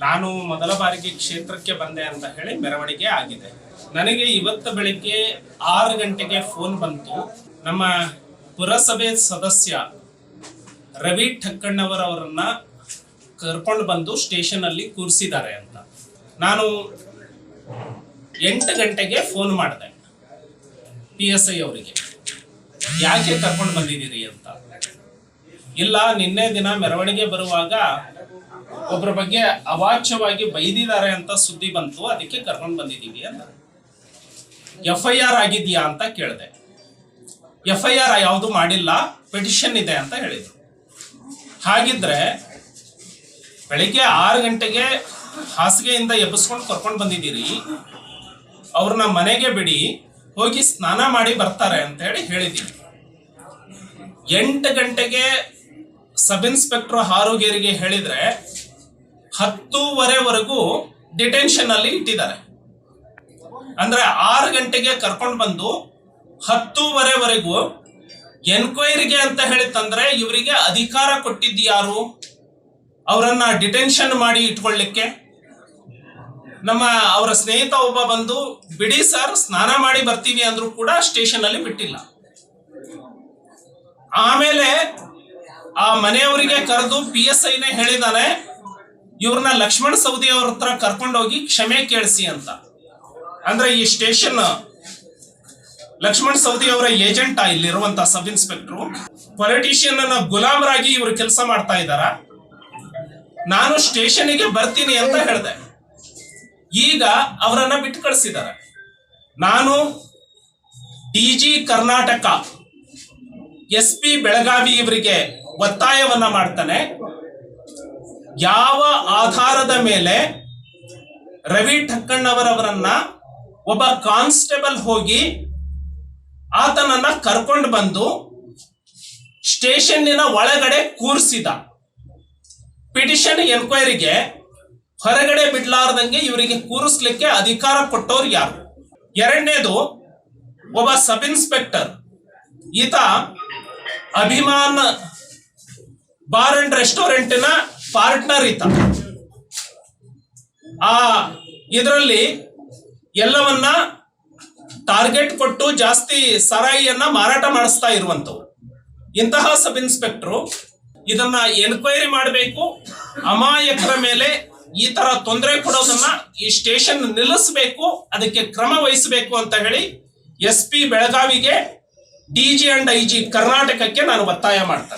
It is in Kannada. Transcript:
ನಾನು ಮೊದಲ ಬಾರಿಗೆ ಕ್ಷೇತ್ರಕ್ಕೆ ಬಂದೆ ಅಂತ ಹೇಳಿ ಮೆರವಣಿಗೆ ಆಗಿದೆ. ನನಗೆ ಇವತ್ತು ಬೆಳಿಗ್ಗೆ ಆರು ಗಂಟೆಗೆ ಫೋನ್ ಬಂತು. ನಮ್ಮ ಪುರಸಭೆ ಸದಸ್ಯ ರವಿ ಠಕ್ಕಣ್ಣವರವರನ್ನ ಕರ್ಕೊಂಡು ಬಂದು ಸ್ಟೇಷನ್ ಅಲ್ಲಿ ಕೂರಿಸಿದ್ದಾರೆ ಅಂತ. ನಾನು ಎಂಟು ಗಂಟೆಗೆ ಫೋನ್ ಮಾಡಿದೆ ಪಿ ಎಸ್ ಐ ಅವರಿಗೆ. ಯಾಕೆ ಕರ್ಕೊಂಡು ಬಂದಿದ್ದೀರಿ ಅಂತ. ಇಲ್ಲ, ನಿನ್ನೆ ದಿನ ಮೆರವಣಿಗೆ ಬರುವಾಗ ಒಬ್ಬರ ಬಗ್ಗೆ ಅವಾಚ್ಯವಾಗಿ ಬೈದಿದ್ದಾರೆ ಅಂತ ಸುದ್ದಿ ಬಂತು, ಅದಕ್ಕೆ ಕರ್ಕೊಂಡು ಬಂದಿದ್ದೀವಿ ಅಂತ. ಎಫ್ ಐ ಆರ್ ಆಗಿದೆಯಾ ಅಂತ ಕೇಳಿದೆ. ಎಫ್ ಐ ಆರ್ ಯಾವುದು ಮಾಡಿಲ್ಲ ಪಿಟಿಷನ್ ಇದೆ ಅಂತ ಹೇಳಿದ್ರು. ಹಾಗಿದ್ರೆ ಬೆಳಿಗ್ಗೆ ಆರು ಗಂಟೆಗೆ ಹಾಸಿಗೆಯಿಂದ ಎಬ್ಬಿಸ್ಕೊಂಡು ಕರ್ಕೊಂಡು ಬಂದಿದ್ದೀರಿ, ಅವ್ರನ್ನ ಮನೆಗೆ ಬಿಡಿ, ಹೋಗಿ ಸ್ನಾನ ಮಾಡಿ ಬರ್ತಾರೆ ಅಂತ ಹೇಳಿ ಹೇಳಿದ್ದೀನಿ ಎಂಟು ಗಂಟೆಗೆ ಸಬ್ ಇನ್ಸ್ಪೆಕ್ಟರ್ ಹಾರುಗೇರಿಗೆ ಹೇಳಿದ್ರೆ ಹತ್ತೂವರೆವರೆಗೂ ಡಿಟೆನ್ಷನ್ ಅಲ್ಲಿ ಇಟ್ಟಿದ್ದಾರೆ. ಅಂದ್ರೆ ಆರು ಗಂಟೆಗೆ ಕರ್ಕೊಂಡು ಬಂದು ಹತ್ತೂವರೆವರೆಗೂ ಎನ್ಕ್ವೈರಿಗೆ ಅಂತ ಹೇಳಿ ತಂದ್ರೆ ಇವರಿಗೆ ಅಧಿಕಾರ ಕೊಟ್ಟಿದ್ದು ಯಾರು? ಅವರನ್ನ ಡಿಟೆನ್ಷನ್ ಮಾಡಿ ಇಟ್ಕೊಳ್ಳಿಕ್ಕೆ. ನಮ್ಮ ಅವರ ಸ್ನೇಹಿತ ಒಬ್ಬ ಬಂದು, ಬಿಡಿ ಸರ್, ಸ್ನಾನ ಮಾಡಿ ಬರ್ತೀವಿ ಅಂದ್ರೂ ಕೂಡ ಸ್ಟೇಷನ್ ಅಲ್ಲಿ ಬಿಟ್ಟಿಲ್ಲ. ಆಮೇಲೆ ಆ ಮನೆಯವರಿಗೆ ಕರೆದು ಪಿ ಎಸ್ ಐನೇ ಹೇಳಿದಾನೆ, ಇವ್ರನ್ನ ಲಕ್ಷ್ಮಣ್ ಸವದಿ ಅವ್ರ ಹತ್ರ ಕರ್ಕೊಂಡೋಗಿ ಕ್ಷಮೆ ಕೇಳಿಸಿ ಅಂತ. ಅಂದ್ರೆ ಈ ಸ್ಟೇಷನ್ ಲಕ್ಷ್ಮಣ್ ಸೌದಿ ಅವರ ಏಜೆಂಟ್ ಇಲ್ಲಿರುವಂತ ಸಬ್ ಇನ್ಸ್ಪೆಕ್ಟ್ರು ಪೊಲಿಟಿಷಿಯನ್ ಅನ್ನ ಗುಲಾಮರಾಗಿ ಇವರು ಕೆಲಸ ಮಾಡ್ತಾ ಇದ್ದಾರ. ನಾನು ಸ್ಟೇಷನ್ಗೆ ಬರ್ತೀನಿ ಅಂತ ಹೇಳಿದೆ. ಈಗ ಅವರನ್ನ ಬಿಟ್ಟು ಕಳಿಸಿದ್ದಾರೆ. ನಾನು D G Karnataka S P Belagavi ಇವರಿಗೆ ಒತ್ತಾಯವನ್ನ ಮಾಡ್ತಾನೆ. ಯಾವ ಆಧಾರದ ಮೇಲೆ ರವಿ ಠಕ್ಕಣ್ಣವರವರನ್ನ ಒಬ್ಬ ಕಾನ್ಸ್ಟೇಬಲ್ ಹೋಗಿ ಆತನನ್ನ ಕರ್ಕೊಂಡು ಬಂದು ಸ್ಟೇಷನ್ನಿನ ಒಳಗಡೆ ಕೂರಿಸಿದ. ಪಿಟಿಷನ್ ಎನ್ಕ್ವೈರಿಗೆ ಹೊರಗಡೆ ಬಿಡ್ಲಾರ್ದಂಗೆ ಇವರಿಗೆ ಕೂರಿಸ್ಲಿಕ್ಕೆ ಅಧಿಕಾರ ಕೊಟ್ಟವ್ರು ಯಾರು? ಎರಡನೇದು ಒಬ್ಬ ಸಬ್ ಇನ್ಸ್ಪೆಕ್ಟರ್. ಈತ ಅಭಿಮಾನ್ ಬಾರ್ ಅಂಡ್ ರೆಸ್ಟೋರೆಂಟಿನ ಪಾರ್ಟ್ನರ್ ಈತ. ಆ, ಇದರಲ್ಲಿ ಎಲ್ಲವನ್ನ ಟಾರ್ಗೆಟ್ ಕೊಟ್ಟು ಜಾಸ್ತಿ ಸರಾಯಿಯನ್ನ ಮಾರಾಟ ಮಾಡಿಸ್ತಾ ಇರುವಂತವ್ರು ಇಂತಹ ಸಬ್ ಇನ್ಸ್ಪೆಕ್ಟ್ರು ಇದನ್ನ ಎನ್ಕ್ವೈರಿ ಮಾಡಬೇಕು. ಅಮಾಯಕರ ಮೇಲೆ ಈ ತರ ತೊಂದರೆ ಕೊಡೋದನ್ನ ಈ ಸ್ಟೇಷನ್ ನಿಲ್ಲಿಸಬೇಕು. ಅದಕ್ಕೆ ಕ್ರಮ ವಹಿಸಬೇಕು ಅಂತ ಹೇಳಿ ಎಸ್ ಪಿ ಬೆಳಗಾವಿಗೆ D G and I G ಕರ್ನಾಟಕಕ್ಕೆ ನಾನು ಒತ್ತಾಯ ಮಾಡ್ತೇನೆ.